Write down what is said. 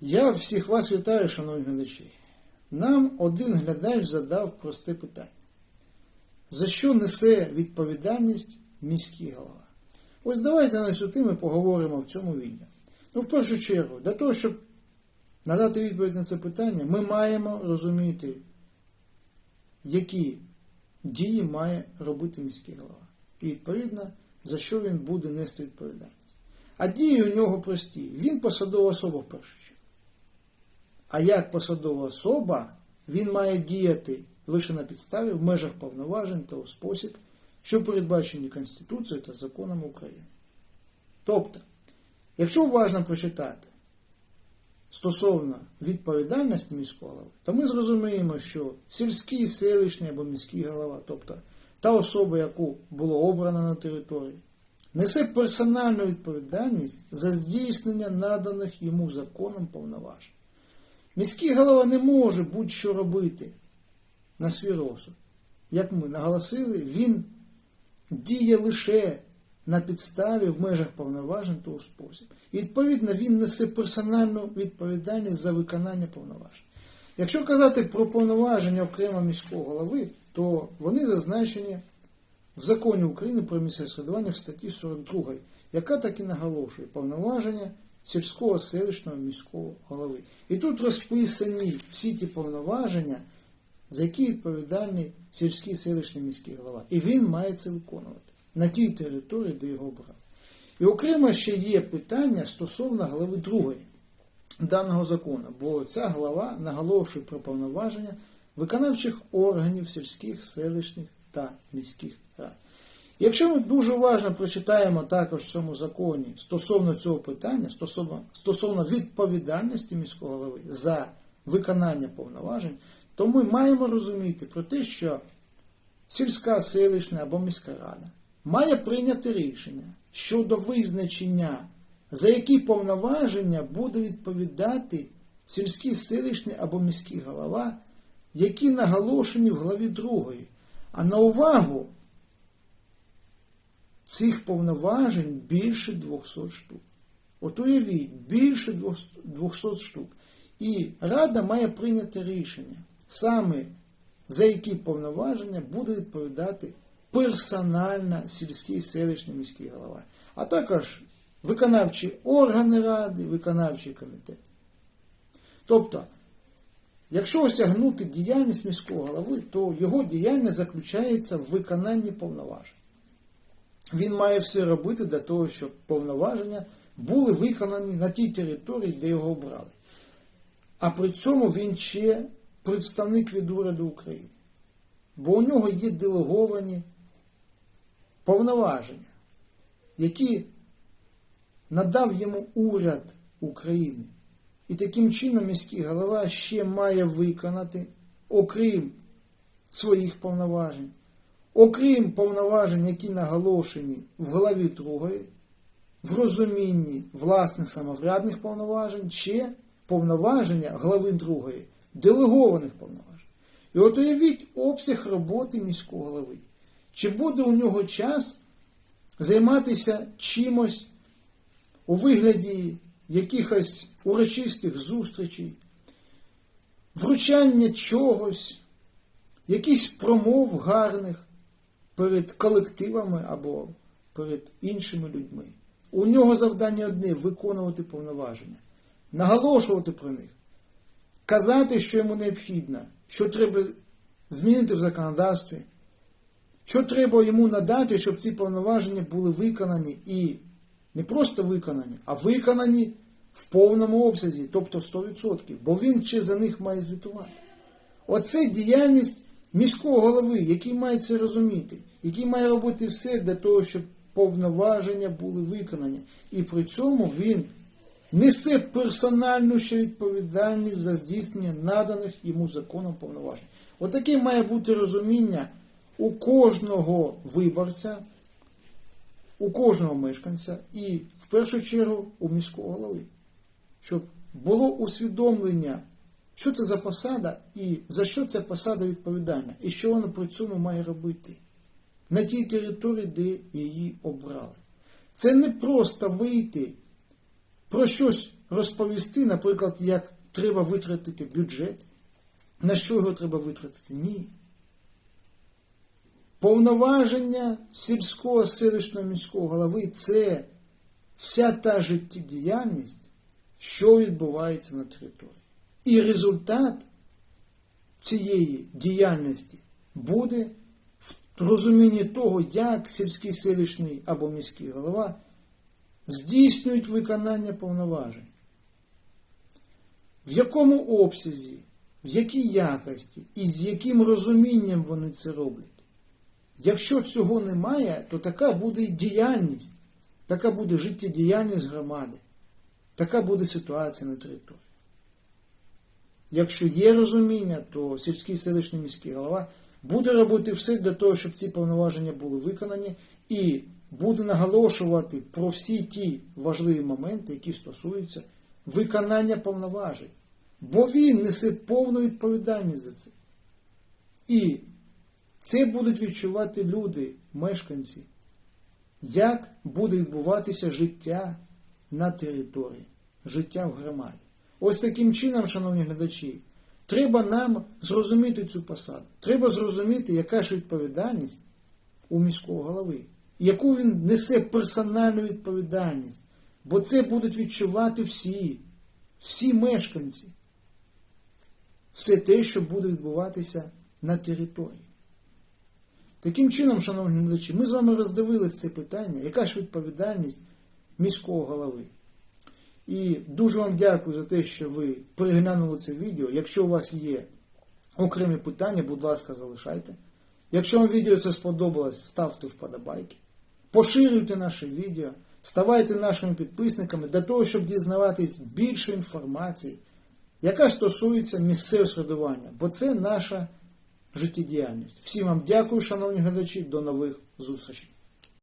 Я всіх вас вітаю, шановні глядачі. Нам один глядач задав просте питання. За що несе відповідальність міський голова? Ось давайте на цю тему поговоримо в цьому відео. Ну, в першу чергу, для того, щоб надати відповідь на це питання, ми маємо розуміти, які дії має робити міський голова. І відповідно, за що він буде нести відповідальність. А дії у нього прості. Він посадова особа в першу чергу. А як посадова особа, він має діяти лише на підставі в межах повноважень та у спосіб, що передбачені Конституцією та законами України. Тобто, якщо уважно прочитати стосовно відповідальності міського голови, то ми зрозуміємо, що сільський, селищний або міський голова, тобто та особа, яку було обрано на території, несе персональну відповідальність за здійснення наданих йому законом повноважень. Міський голова не може будь-що робити на свій розсуд. Як ми наголосили, він діє лише на підставі в межах повноважень того спосіб. І відповідно він несе персональну відповідальність за виконання повноважень. Якщо казати про повноваження окремо міського голови, то вони зазначені в законі України про місцеве в статті 42, яка так і наголошує повноваження сільського селищного міського голови. І тут розписані всі ті повноваження, за які відповідальний сільський селищний міський голова. І він має це виконувати на тій території, де його обрали. І окремо ще є питання стосовно глави 2 даного закону, бо ця глава наголошує про повноваження виконавчих органів сільських, селищних та міських рад. Якщо ми дуже уважно прочитаємо також в цьому законі стосовно цього питання, стосовно, стосовно відповідальності міського голови за виконання повноважень, то ми маємо розуміти про те, що сільська селищна або міська рада має прийняти рішення щодо визначення, за які повноваження буде відповідати сільський селищний або міський голова, які наголошені в главі 2. А на увагу цих повноважень більше 200 штук. От уявіть, більше 200 штук. І Рада має прийняти рішення, саме за які повноваження буде відповідати персонально сільський селищний міський голова, а також виконавчі органи ради, виконавчий комітет. Тобто, якщо осягнути діяльність міського голови, то його діяльність заключається в виконанні повноважень. Він має все робити для того, щоб повноваження були виконані на тій території, де його обрали. А при цьому він ще представник від уряду України. Бо у нього є делеговані повноваження, які надав йому уряд України. І таким чином міський голова ще має виконати, окрім своїх повноважень, окрім повноважень, які наголошені в главі 2, в розумінні власних самоврядних повноважень, ще повноваження глави 2, делегованих повноважень. І от уявіть обсяг роботи міського голови. Чи буде у нього час займатися чимось у вигляді якихось урочистих зустрічей, вручання чогось, якихось промов гарних перед колективами або перед іншими людьми. У нього завдання одне виконувати повноваження, наголошувати про них, казати, що йому необхідно, що треба змінити в законодавстві, що треба йому надати, щоб ці повноваження були виконані і не просто виконані, а виконані в повному обсязі, тобто 100%, бо він ще за них має звітувати. Оце діяльність міського голови, який має це розуміти, який має робити все для того, щоб повноваження були виконані. І при цьому він несе персональну ще відповідальність за здійснення наданих йому законом повноважень. Отаке має бути розуміння у кожного виборця, у кожного мешканця і в першу чергу у міського голови, щоб було усвідомлення, що це за посада і за що ця посада відповідальна, і що вона при цьому має робити на тій території, де її обрали. Це не просто вийти, про щось розповісти, наприклад, як треба витратити бюджет, на що його треба витратити? Ні. Повноваження сільського селищного міського голови це вся та життєдіяльність, що відбувається на території. І результат цієї діяльності буде в розумінні того, як сільський селищний або міський голова здійснюють виконання повноважень. В якому обсязі, в якій якості і з яким розумінням вони це роблять. Якщо цього немає, то така буде діяльність, така буде життєдіяльність громади, така буде ситуація на території. Якщо є розуміння, то сільський селищний міський голова буде робити все для того, щоб ці повноваження були виконані, і буде наголошувати про всі ті важливі моменти, які стосуються виконання повноважень. Бо він несе повну відповідальність за це. І це будуть відчувати люди, мешканці, як буде відбуватися життя на території, життя в громаді. Ось таким чином, шановні глядачі, треба нам зрозуміти цю посаду. Треба зрозуміти, яка ж відповідальність у міського голови, яку він несе персональну відповідальність. Бо це будуть відчувати всі, всі мешканці. Все те, що буде відбуватися на території. Таким чином, шановні глядачі, ми з вами роздивилися це питання, яка ж відповідальність міського голови. І дуже вам дякую за те, що ви переглянули це відео. Якщо у вас є окремі питання, будь ласка, залишайте. Якщо вам відео це сподобалось, ставте вподобайки. Поширюйте наше відео, ставайте нашими підписниками для того, щоб дізнаватись більше інформації, яка стосується місцевого середування, бо це наша життєдіяльність. Всім вам дякую, шановні глядачі, до нових зустрічей.